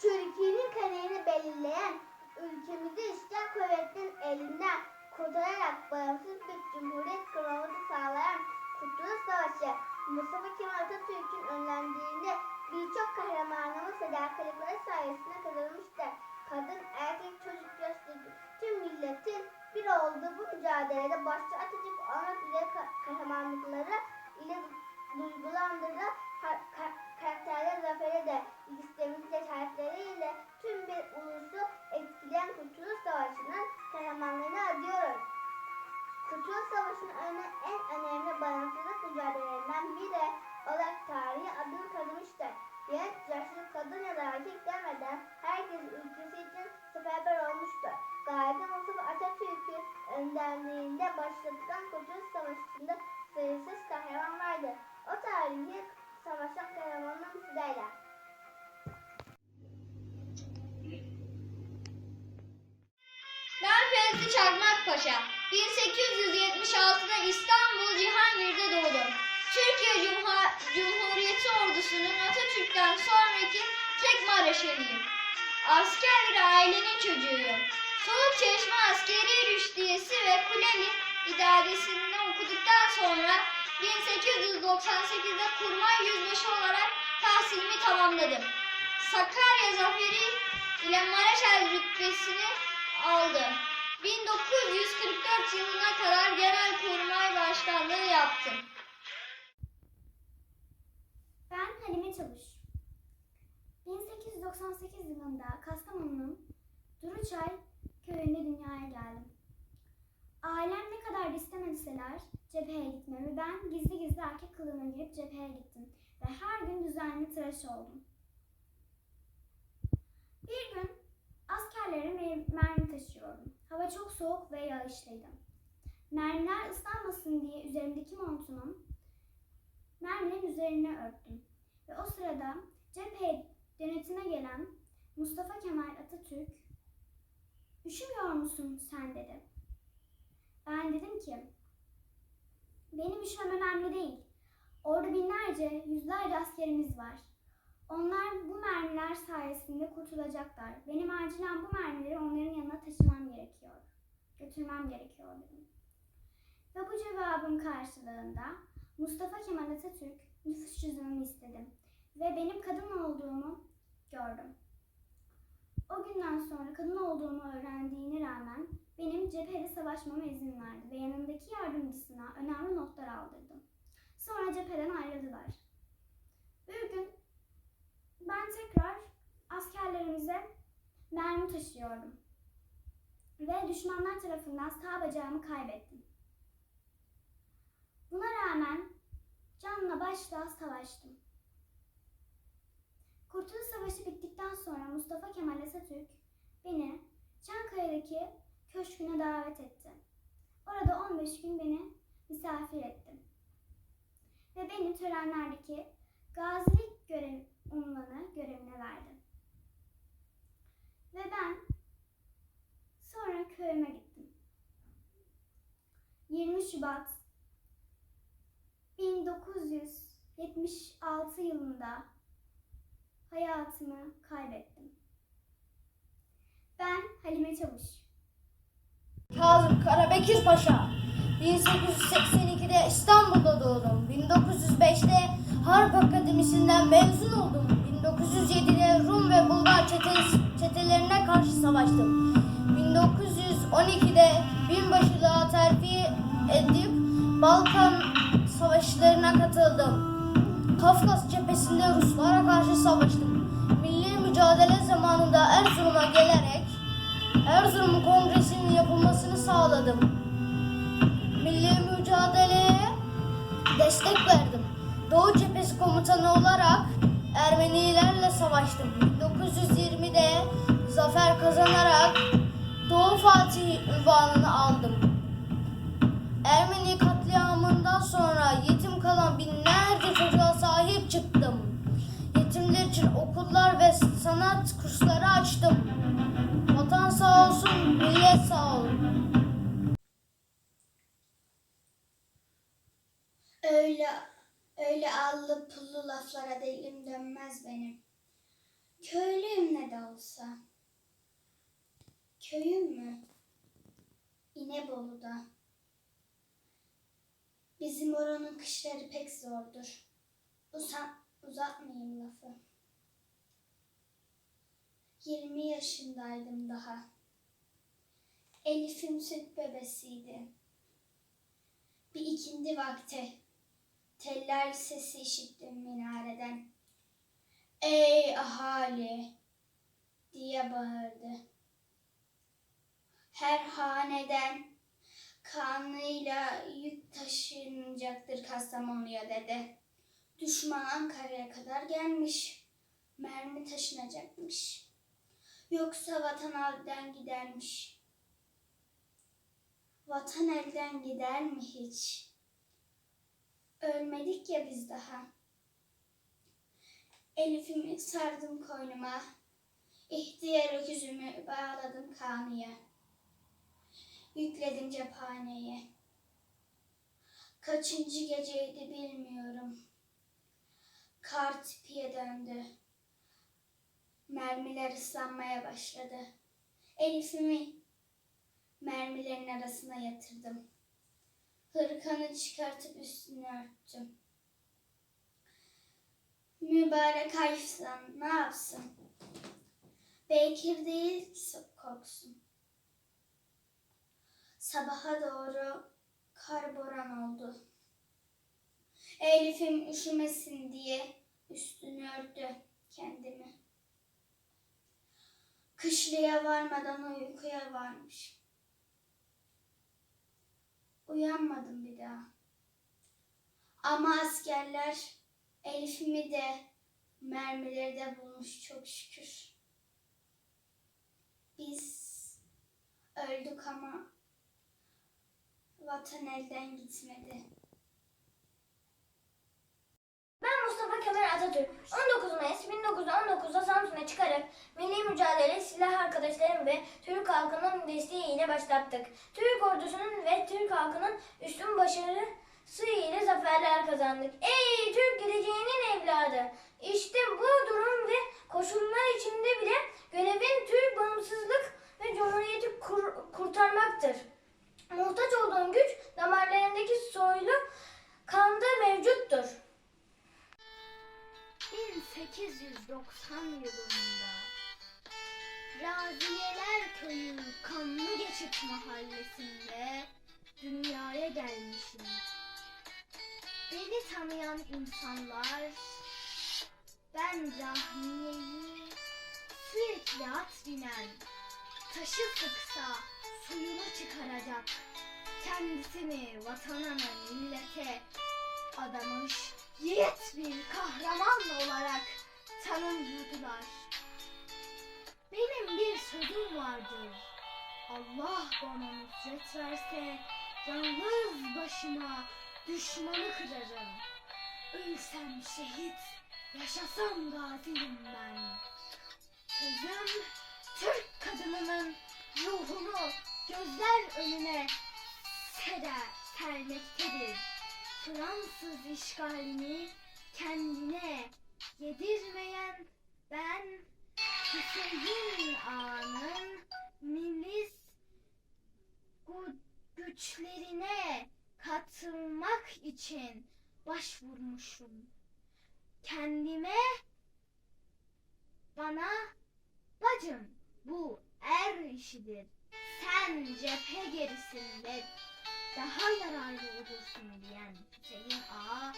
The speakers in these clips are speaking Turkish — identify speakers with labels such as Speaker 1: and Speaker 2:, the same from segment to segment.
Speaker 1: Türkiye'nin kaderini belirleyen ülkemizi işgal kuvvetinin elinden kurtararak bağımsız bir cumhuriyet kurmamızı sağlayan Kurtuluş Savaşı Mustafa Kemal Atatürk'ün önlendiğinde birçok kahramanımız fedakarlıkları sayesinde kazanılmıştır. Kadın, erkek, çocuk, yaşlı tüm milletin bir olduğu bu mücadelede başta Atatürk olmak üzere ka- kahramanlıkları ile duygulandırdı. Karakterler zaferi de listemiz cesaretleriyle tüm bir ulusu etkileyen Kurtuluş Savaşı'nın kahramanlarını adıyoruz. Kurtuluş Savaşı'nın öne, en önemli bağımsızlık mücadelelerinden biri olarak tarihi adını kazımıştır. Genç, yaşlı, kadın ya da erkek demeden herkes ülkesi için seferber olmuştur. Gazi Mustafa Atatürk'ün önderliğinde başlatılan Kurtuluş Savaşı'nda sayısız kahraman vardı. O tarihi
Speaker 2: Fevzi Çakmak Paşa. 1876'da İstanbul Cihangir'de doğdum. Türkiye Cumha- Cumhuriyeti ordusunun Atatürk'ten sonraki tek mareşaliyim. Asker bir ailenin çocuğuyum. Soğuk Çeşme Askeri Rüştiyesi ve Kuleli İdaresi'nde okuduktan sonra 1898'de kurmay yüzbaşı olarak tahsilimi tamamladım. Sakarya Zaferi ile Mareşal rütbesini aldı. 1944 yılına kadar Genelkurmay Başkanlığı yaptım.
Speaker 3: Ben Halime Çavuş. 1898 yılında Kastamonu'nun Duruçay köyünde dünyaya geldim. Ailem ne kadar da cepheye gitmemi ben gizli gizli erkek kılığına girip cepheye gittim ve her gün düzenli tıraş oldum. Bir gün askerlere mer- mermi taşıyordum. Çok soğuk ve yağışlıydı. Mermiler ıslanmasın diye üzerimdeki montumun merminin üzerine örttüm. Ve o sırada cepheye denetime gelen Mustafa Kemal Atatürk Üşümüyor musun sen dedi. Ben dedim ki benim üşümem önemli değil. Orada binlerce, yüzlerce askerimiz var. Onlar bu mermiler sayesinde kurtulacaklar. Benim acilen bu mermileri onların yanına taşımam gerekiyor. Götürmem gerekiyor dedim. Ve bu cevabın karşılığında Mustafa Kemal Atatürk nüfus cüzdanımı istedim. Ve benim kadın olduğumu gördüm. O günden sonra kadın olduğumu öğrendiğine rağmen benim cephede savaşmama izin verdi ve yanındaki yardımcısına önemli notlar aldırdım. Sonra cepheden ayrıldılar. Bir gün ben tekrar askerlerimize mermi taşıyordum. Ve düşmanlar tarafından sağ bacağımı kaybettim. Buna rağmen canla başla savaştım. Kurtuluş Savaşı bittikten sonra Mustafa Kemal Atatürk beni Çankaya'daki köşküne davet etti. Orada 15 gün beni misafir etti. Ve beni törenlerdeki gazilik görev, unvanı görevine verdi. Ve ben sonra köyüme gittim. 20 Şubat 1976 yılında hayatımı kaybettim. Ben Halime Çavuş.
Speaker 2: Kazım Karabekir Paşa. 1882'de İstanbul'da doğdum. 1905'te Harp Akademisi'nden mezun oldum. 1907'de Rum ve Bulgar çete- çetelerine karşı savaştım. 1912'de binbaşılığa terfi edip Balkan savaşlarına katıldım. Kafkas cephesinde Ruslara karşı savaştım. Milli mücadele zamanında Erzurum'a gelerek Erzurum Kongresi'nin yapılmasını sağladım. Milli mücadeleye destek verdim. Doğu Cephesi Komutanı olarak Ermenilerle savaştım. 1920'de zafer kazanarak Doğu Fatih ünvanını aldım. Ermeni katliamından sonra yetim kalan binlerce
Speaker 3: dönmez benim. Köylüyüm ne
Speaker 4: nerede olsa. Köyüm mü? İnebolu'da. Bizim oranın kışları pek zordur. Uza, uzatmayayım lafı. 20 yaşındaydım daha. Elif'im süt bebesiydi. Bir ikindi vakti teller sesi işittim minareden. Ey ahali diye bağırdı. Her haneden kanıyla yük taşınacaktır Kastamonu'ya dedi. Düşman Ankara'ya kadar gelmiş. Mermi taşınacakmış. Yoksa vatan elden gidermiş. Vatan elden gider mi hiç? Ölmedik ya biz daha. Elif'imi sardım koynuma. İhtiyar öküzümü bağladım kanıya. Yükledim cephaneye. Kaçıncı geceydi bilmiyorum. Kar tipiye döndü. Mermiler ıslanmaya başladı. Elif'imi mermilerin arasına yatırdım. Hırkanı çıkartıp üstünü örttüm. Mübarek hayfsan ne yapsın? Bekir değil ki korksun. Sabaha doğru kar boran oldu. Elif'im üşümesin diye üstünü örttü kendimi. Kışlaya varmadan uykuya varmış. Uyanmadım bir daha. Ama askerler Elif'imi de mermileri de bulmuş çok şükür. Biz öldük ama vatan elden gitmedi.
Speaker 5: Ben Mustafa Kemal Atatürk. 19 Mayıs 1919'da Samsun'a çıkarak milli mücadele silah arkadaşlarım ve Türk halkının desteğiyle başlattık. Türk ordusunun ve Türk halkının üstün başarısı ile zaferler kazandık. Ey Türk geleceğinin evladı! İşte bu durum ve koşullar içinde bile görevin Türk bağımsızlık ve cumhuriyeti kur- kurtarmaktır. Muhtaç olduğun güç damarlarındaki soylu kanda mevcuttur.
Speaker 4: 1890 yılında Raziyeler Köyü Kanlı Geçit Mahallesi'nde dünyaya gelmişim. Beni tanıyan insanlar ben Rahmiye'yi sürekli at binen, taşı sıksa suyunu çıkaracak, kendisini vatanına, millete adamış yiğit bir kahraman olarak tanımladılar. Benim bir sözüm vardır. Allah bana nusret verse yalnız başıma düşmanı kırarım. Ölsem şehit, yaşasam gaziyim ben. Sözüm Türk kadınının ruhunu gözler önüne serer, sermektedir. Fransız işgalini kendine yedirmeyen ben Hüseyin Ağa'nın milis güçlerine katılmak için başvurmuşum. Kendime bana bacım bu er işidir. Sen cephe gerisinde daha yararlı olursun diyen Hüseyin Ağa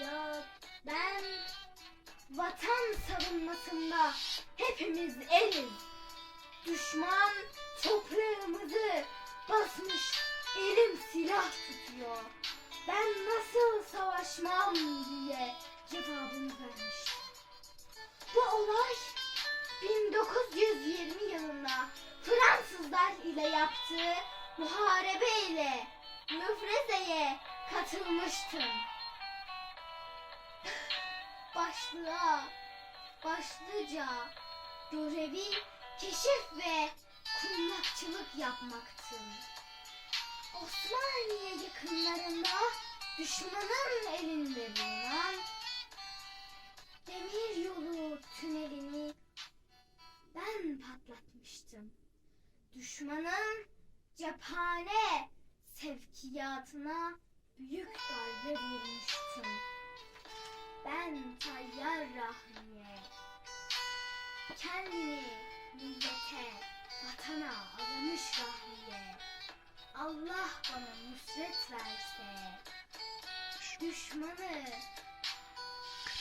Speaker 4: ya ben vatan savunmasında hepimiz eriz. Düşman toprağımızı basmış elim silah tutuyor. Ben nasıl savaşmam diye cevabını vermiş. Bu olay 1920 yılında Fransızlar ile yaptığı muharebe ile müfrezeye katılmıştım. Başlığa, başlıca görevi keşif ve kundakçılık yapmaktı. Osmaniye yakınlarında düşmanın elinde bulunan demir yolu tünelini yapmıştım. Düşmanın cephane sevkiyatına büyük darbe vurmuştum. Ben Tayyar Rahmiye, kendini millete, vatana adamış Rahmiye. Allah bana nusret verse, düşmanı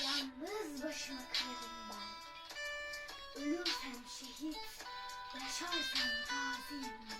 Speaker 4: yalnız başıma kırarım ben. Ölürsem şehit, yaşarsam gaziyim ben.